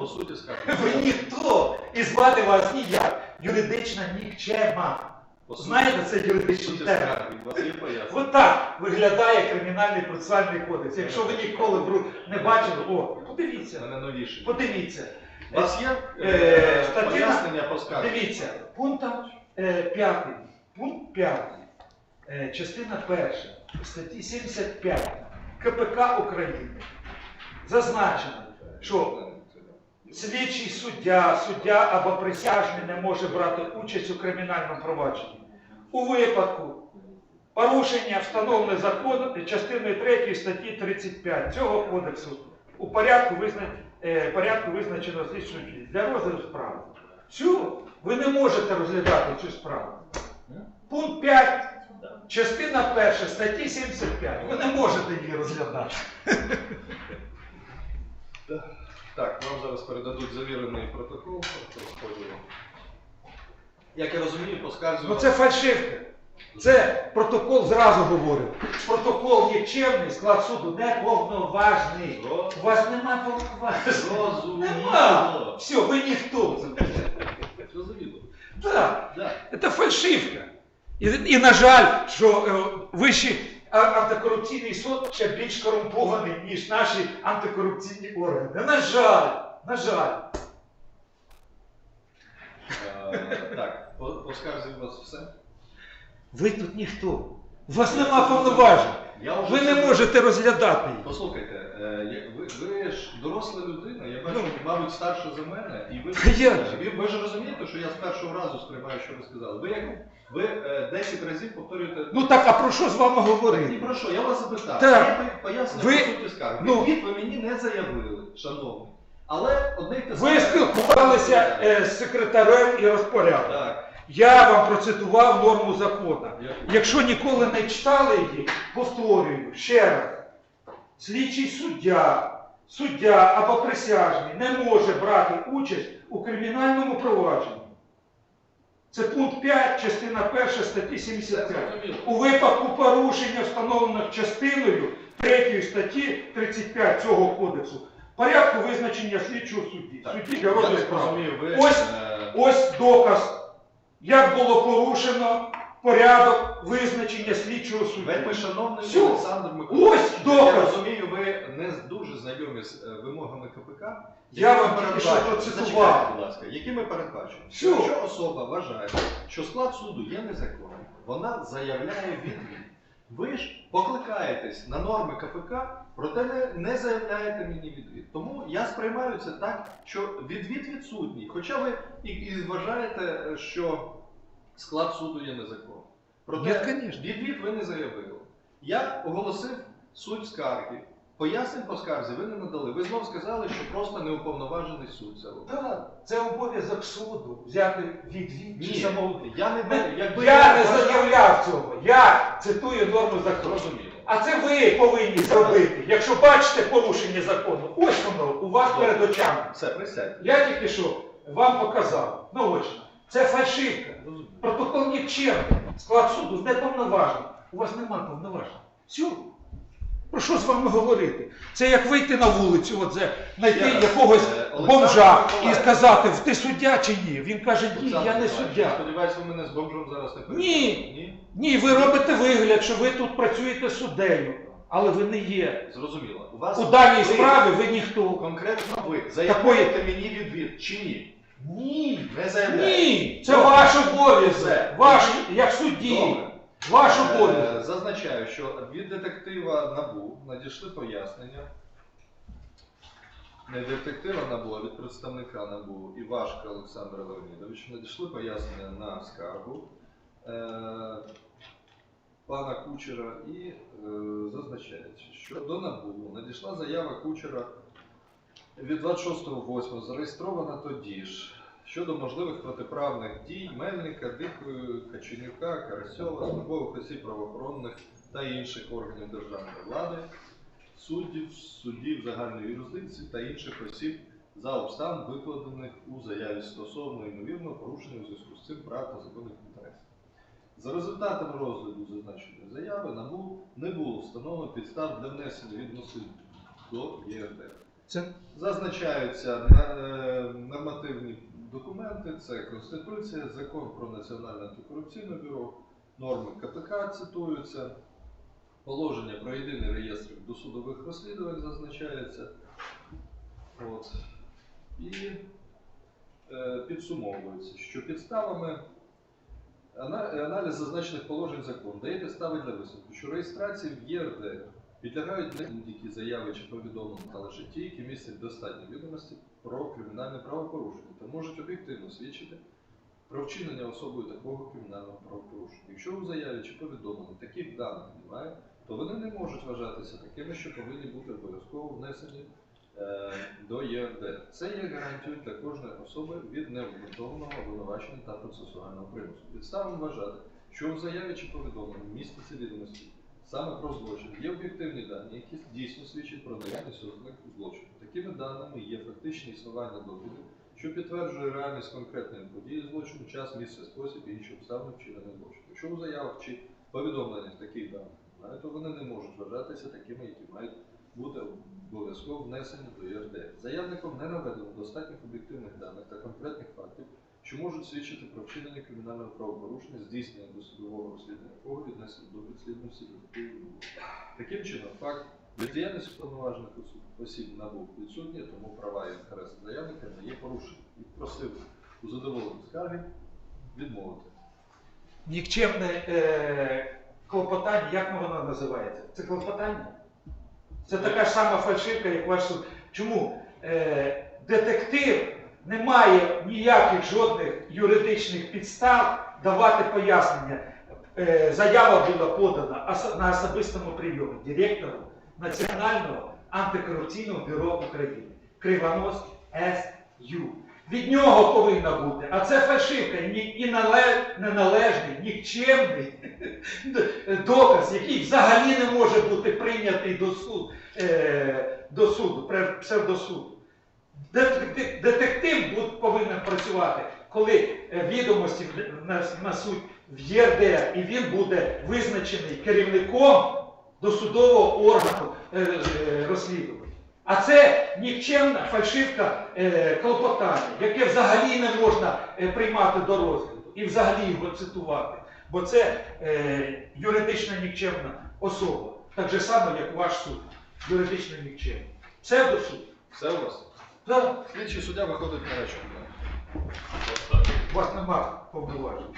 По суті, скажемо. Ви ніхто і звати вас ніяк. Юридична нікчема. Знаєте, це юридичний термін. От так виглядає кримінальний процесуальний кодекс. Якщо ви ніколи не бачили, о, подивіться, подивіться. У вас є Е, е, пояснення по скаргам? Дивіться, пунктом е, 5, пункт 5, е, частина перша, статті 75 КПК України зазначено, що слідчий суддя, суддя або присяжний не може брати участь у кримінальному провадженні. У випадку порушення встановлене законом частиною 3 статті 35 цього кодексу у порядку, е, порядку визначеного слідчого судді для розгляду справи. Цю ви не можете розглядати цю справу. Пункт 5, частина 1 статті 75. Ви не можете її розглядати. Так, вам зараз передадуть завірений протокол розподілу. Як я розумію. Ну це фальшивка. Це протокол зразу говорю. Протокол нікчемний, склад суду неповноважний. У вас нема повноважень. Нема. Все, ви ніхто. Зрозуміло. Так, це фальшивка. І, і на жаль, що е, вищий а- антикорупційний суд ще більш корумпований, ніж наші антикорупційні органи. На жаль, на жаль. Е, Так, по, вас все? Ви тут ніхто. У вас нема повноважень. Я вже Ви не можете розглядати. Послухайте, е, ви, ви ж доросла людина, я бачу, Ну. мабуть, старша за мене, і ви, Та як же? ви, ви ж розумієте, що я з першого разу сприймаю, що ви сказали. Ви як ви е, 10 разів повторюєте. Ну так, а про що з вами Ні говорити? про що, я вас запитав. Так. Я поясню Ви- по суті скарги. ну. Відповідь ви мені не заявили, шановний. Але одне й те Ви спілкувалися е, з секретарем і розпорядком. Так. Я вам процитував норму закону. Якщо ніколи не читали її, повторюю ще раз. Слідчий суддя, суддя або присяжний не може брати участь у кримінальному провадженні. Це пункт 5, частина 1 статті 75. У випадку порушення, встановлених частиною 3 статті 35 цього кодексу, порядку визначення слідчого судді. Судді для розгляду справи. Ось е, Ось доказ, як було порушено порядок визначення слідчого судді. Вельми шановний Всю. Олександр Миколаївич, Ось доказ. я розумію, ви не дуже знайомі з е, вимогами КПК. Я вам тільки що процитував. Зачекайте, будь ласка, які ми передбачимо? Всю. Якщо особа вважає, що склад суду є незаконним, вона заявляє відвід. Ви ж покликаєтесь на норми КПК, проте не, не заявляєте мені відвід. Тому я сприймаю це так, що відвід відсутній. Хоча ви і, і вважаєте, що склад суду є незаконним. Проте Ні, відвід ви не заявили. Я оголосив суть скарги. Пояснень по скарзі ви не надали. Ви знов сказали, що просто неуповноважений суд це робить. Так, це обов'язок суду взяти відвід чи Ні, самого. я не якби Я не заявляв цього. Я цитую норму закону. А це ви повинні зробити. Якщо бачите порушення закону, ось воно у вас перед очами. Все, присядь. Я тільки що вам показав наочно. Це фальшивка. Протокол нікчемний. Склад суду не повноважний. У вас нема повноважень. Все. Про що з вами говорити? Це як вийти на вулицю, от це, знайти Ще раз, якогось е, Олександр бомжа і Миколаївич. сказати, ти суддя чи ні? Він каже, ні, я не суддя. Сподіваюсь, ви мене з бомжом зараз не Ні. Ні? Ні, ви робите вигляд, що ви тут працюєте суддею, але ви не є. Зрозуміло. У вас У даній ви- справі ви ніхто. Конкретно ви заявляєте мені відвід чи ні? Ні. Не заявляєте? Ні, це Добре. ваш обов'язок. Все. Ваш, як судді. Добре. Ваш Е. Зазначаю, що від детектива НАБУ надійшли пояснення. Не детектива НАБУ, а від представника НАБУ Івашка Олександра Леонідовича надійшли пояснення на скаргу е, пана Кучера і е, зазначається, що до НАБУ надійшла заява Кучера від 26.08 зареєстрована тоді ж щодо можливих протиправних дій Мельника, Дикої, Каченюка, Карасьова, службових осіб правоохоронних та інших органів державної влади, суддів, суддів загальної юрисдикції та інших осіб за обстан, викладених у заяві стосовно ймовірного порушення у зв'язку з цим прав та законних інтересів. За результатами розгляду зазначеної заяви НАБУ не було встановлено підстав для внесення відносин до ЄРДР. Зазначаються е, нормативні документи, це Конституція, Закон про Національне антикорупційне бюро, норми КПК цитуються, положення про єдиний реєстр досудових розслідувань зазначається. От. І е, підсумовується, що підставами аналіз зазначених положень закону дає підстави для висновку, що реєстрації в ЄРДР підлягають будь-які заяви чи повідомлення, але ті, які містять достатні відомості про кримінальне правопорушення та можуть об'єктивно свідчити про вчинення особою такого кримінального правопорушення. Якщо у заяві чи повідомленні таких даних немає, то вони не можуть вважатися такими, що повинні бути обов'язково внесені е, до ЄРДР. Це є гарантією для кожної особи від необґрунтованого обвинувачення та процесуального примусу. Підставом вважати, що у заяві чи повідомленні містяться відомості саме про злочин. Є об'єктивні дані, які дійсно свідчать про наявність ознак злочину. Такими даними є фактичне існування доказів, що підтверджує реальність конкретної події злочину, час, місце, спосіб і інші обставини вчинення злочину. Якщо у заявах чи повідомленнях таких даних то вони не можуть вважатися такими, які мають бути обов'язково внесені до ЄРД. Заявником не наведено достатніх об'єктивних даних та конкретних фактів, що можуть свідчити про вчинення кримінального правопорушення, здійснення досудового розслідування якого віднесено до підслідності вимоги. Таким чином, факт бездіяльності повноважених осіб- осіб набув відсутні, тому права і інтереси заявника не є порушені. І просив у задоволенні скарги відмовити. нікчемне е, клопотання, як воно називається? Це клопотання? Це така ж сама фальшивка, як ваш суд. Чому? Е, детектив не має ніяких жодних юридичних підстав давати пояснення. Е, заява була подана на особистому прийомі директору Національного антикорупційного бюро України. Кривонос С.Ю. Від нього повинна бути. А це фальшивка і, неналежний, нікчемний доказ, який взагалі не може бути прийнятий до суду, е, до суду псевдосуду. Детектив, повинен працювати, коли е, відомості внесуть в ЄРДР, і він буде визначений керівником досудового органу е, е, розслідування. А це нікчемна фальшивка клопотання, яке взагалі не можна приймати до розгляду і взагалі його цитувати. Бо це юридична нікчемна особа. Так же само, як ваш суд, юридично нікчемний. Псевдосуд. Все у? Да, Слідчий суддя виходить на речку. у вас нема повноважень.